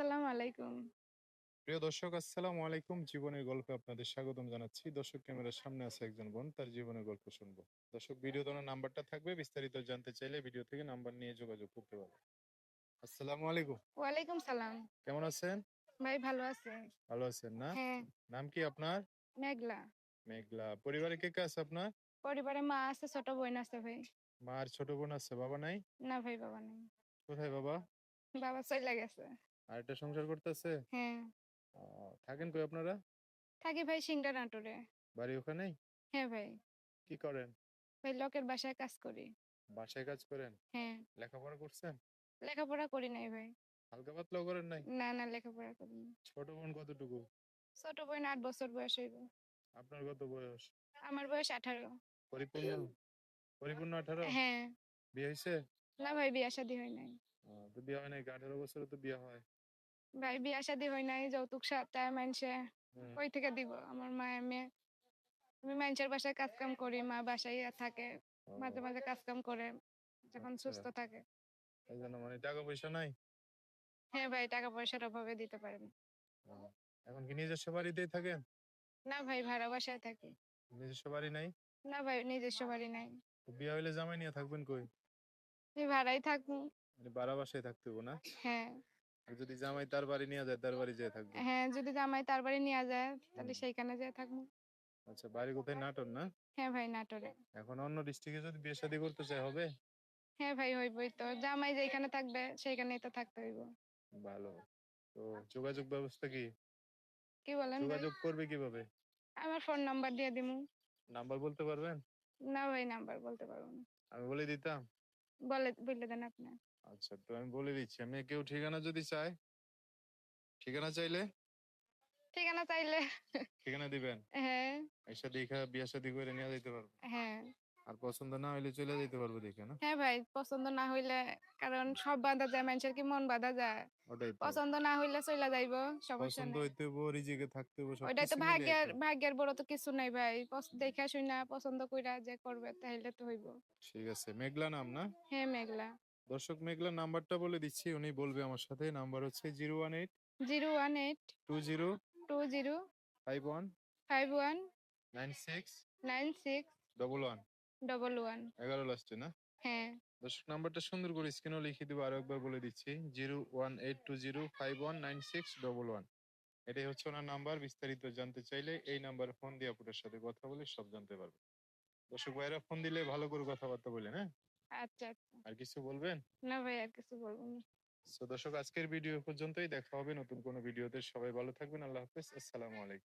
আসসালামু আলাইকুম। প্রিয় দর্শক আসসালামু আলাইকুম জীবনের গল্পে আপনাদের স্বাগতম জানাচ্ছি দর্শক ক্যামেরার সামনে আছে একজন বোন তার জীবনের গল্প শুনব দর্শক ভিডিও তোমার নাম্বারটা থাকবে বিস্তারিত জানতে চাইলে ভিডিও থেকে নাম্বার নিয়ে যোগাযোগ করতে আসসালামু আলাইকুম ওয়ালাইকুম সালাম। কেমন আছেন ভাই ভালো আছে? ভালো আছেন না হ্যাঁ, নাম কি আপনার মেঘলা। মেঘলা পরিবারে কে কে আছে আপনার পরিবারে মা আছে, ছোট বোন আছে ভাই। মা আর ছোট বোন আছে বাবা নাই না ভাই বাবা নেই। কোথায় বাবা বাবা চইলা গেছে। আর একটা সংসার করতেছে? হ্যাঁ, থাকেন কই আপনারা? থাকি ভাই সিংড়া নাটোরে। বাড়ি ওখানেই? হ্যাঁ ভাই। কি করেন? ভাই লোকের বাসায় কাজ করি। বাসায় কাজ করেন? হ্যাঁ, লেখাপড়া করছেন? লেখাপড়া করি নাই ভাই। হালকা পাতলাও করেন নাই? না না লেখাপড়া করি। ছোট বোন কতটুকু? ছোট বোন আট বছর বয়স হইব। আপনার কত বয়স? আমার বয়স আঠারো। পরিপূর্ণ? পরিপূর্ণ আঠারো? হ্যাঁ, বিয়ে হয়েছে না ভাই বিয়া শাদী হয় নাই। তো বিয়ে হয় নাই। আঠারো বছরে তো বিয়ে হয়। ভাই বিয়া শাদী হয় নাই যৌতুক মানুষে হুম, কই থেকে দিব? আমার মা এমনি আমি মানুষের বাসায় কাজ কাম করি মা বাসায় থাকে মাঝে মাঝে কাজ কাম করে যখন আচ্ছা। সুস্থ থাকে। এই জন্য মানে টাকা পয়সা নাই? হ্যাঁ ভাই টাকা পয়সার অভাবে দিতে পারে না এখন কি নিজস্ব বাড়িতেই থাকেন? না ভাই ভাড়া বাসায় থাকি। নিজস্ব বাড়ি নাই? না ভাই নিজস্ব বাড়ি নাই। বিয়ে হইলে জামাই নিয়ে থাকবেন কই? ভাড়াই থাকব। মানে বাড়া বাসায় থাকতে না? হ্যাঁ। যদি জামাই তার বাড়ি নিয়ে যায় তার বাড়ি যেয়ে থাকবে। হ্যাঁ যদি জামাই তার বাড়ি নিয়ে যায় তাহলে। সেইখানে যেয়ে থাকব। আচ্ছা বাড়ি কোথায়? নাটোর না? হ্যাঁ ভাই নাটোরে। এখন অন্য ডিস্ট্রিক্টে যদি বিয়ে শাদী করতে চাই হবে? হ্যাঁ ভাই হইবই তো। জামাই যেখানে থাকবে সেইখানেই তো থাকতে হইব। ভালো। তো যোগাযোগ ব্যবস্থা কি? কি বলেন যোগাযোগ করবে কীভাবে? আমার ফোন নাম্বার দিয়ে দিমু। নাম্বার বলতে পারবেন? না ভাই নাম্বার বলতে পারব না। আমি বলে দিতাম। বলে বলে দেন আপনি। আচ্ছা তো আমি বলে দিচ্ছি। আমি কেউ ঠিকানা যদি চায় ঠিকানা চাইলে? ঠিকানা চাইলে। ঠিকানা দিবেন? হ্যাঁ। এসে দেখা বিয়া শাদী করে নিয়ে যেতে পারব। হ্যাঁ। আর পছন্দ না হইলে চলে যেতে পারব দেখে না? হ্যাঁ ভাই পছন্দ না হইলে কারণ সব বাঁধা যায় মানুষের কি মন বাঁধা যায়? ওটাই তো। পছন্দ না হইলে চইলা যাইব সমস্যা পছন্দ নাই। হইতে হইব রিজিকে থাকতে হইব ওইটাই তো মিলে ভাগ্যের তো। ভাগ্যের বড় তো কিছু নাই ভাই। পছ- দেখা শুনা পছন্দ কইরা যে করবে তাহলে তো হইব। ঠিক আছে মেঘলা নাম না? হ্যাঁ মেঘলা। দর্শক মেঘলা নাম্বারটা বলে দিচ্ছি উনি বলবে আমার সাথে। নাম্বার হচ্ছে zero one eight zero one eight two zero two zero five one five one nine six nine six double one. Double one এগারো লাস্টে না? হ্যাঁ। দর্শক নাম্বারটা সুন্দর করে স্ক্রিনও লিখে দিব আরও একবার বলে দিচ্ছি। Zero one eight two zero five one nine six double one এটাই হচ্ছে ওনার নাম্বার বিস্তারিত জানতে চাইলে এই নাম্বারে ফোন দিয়ে আপনার সাথে কথা বলে সব জানতে পারবে। দর্শক ভাইরা ফোন দিলে ভালো করে কথাবার্তা বলেন হ্যাঁ? আচ্ছা আচ্ছা। আর কিছু বলবেন? না ভাই আর কিছু বলব না। তো দর্শক আজকের ভিডিও পর্যন্তই। দেখা হবে নতুন কোনো ভিডিওতে সবাই ভালো থাকবেন। আল্লাহ হাফেজ। আসসালামু আলাইকুম।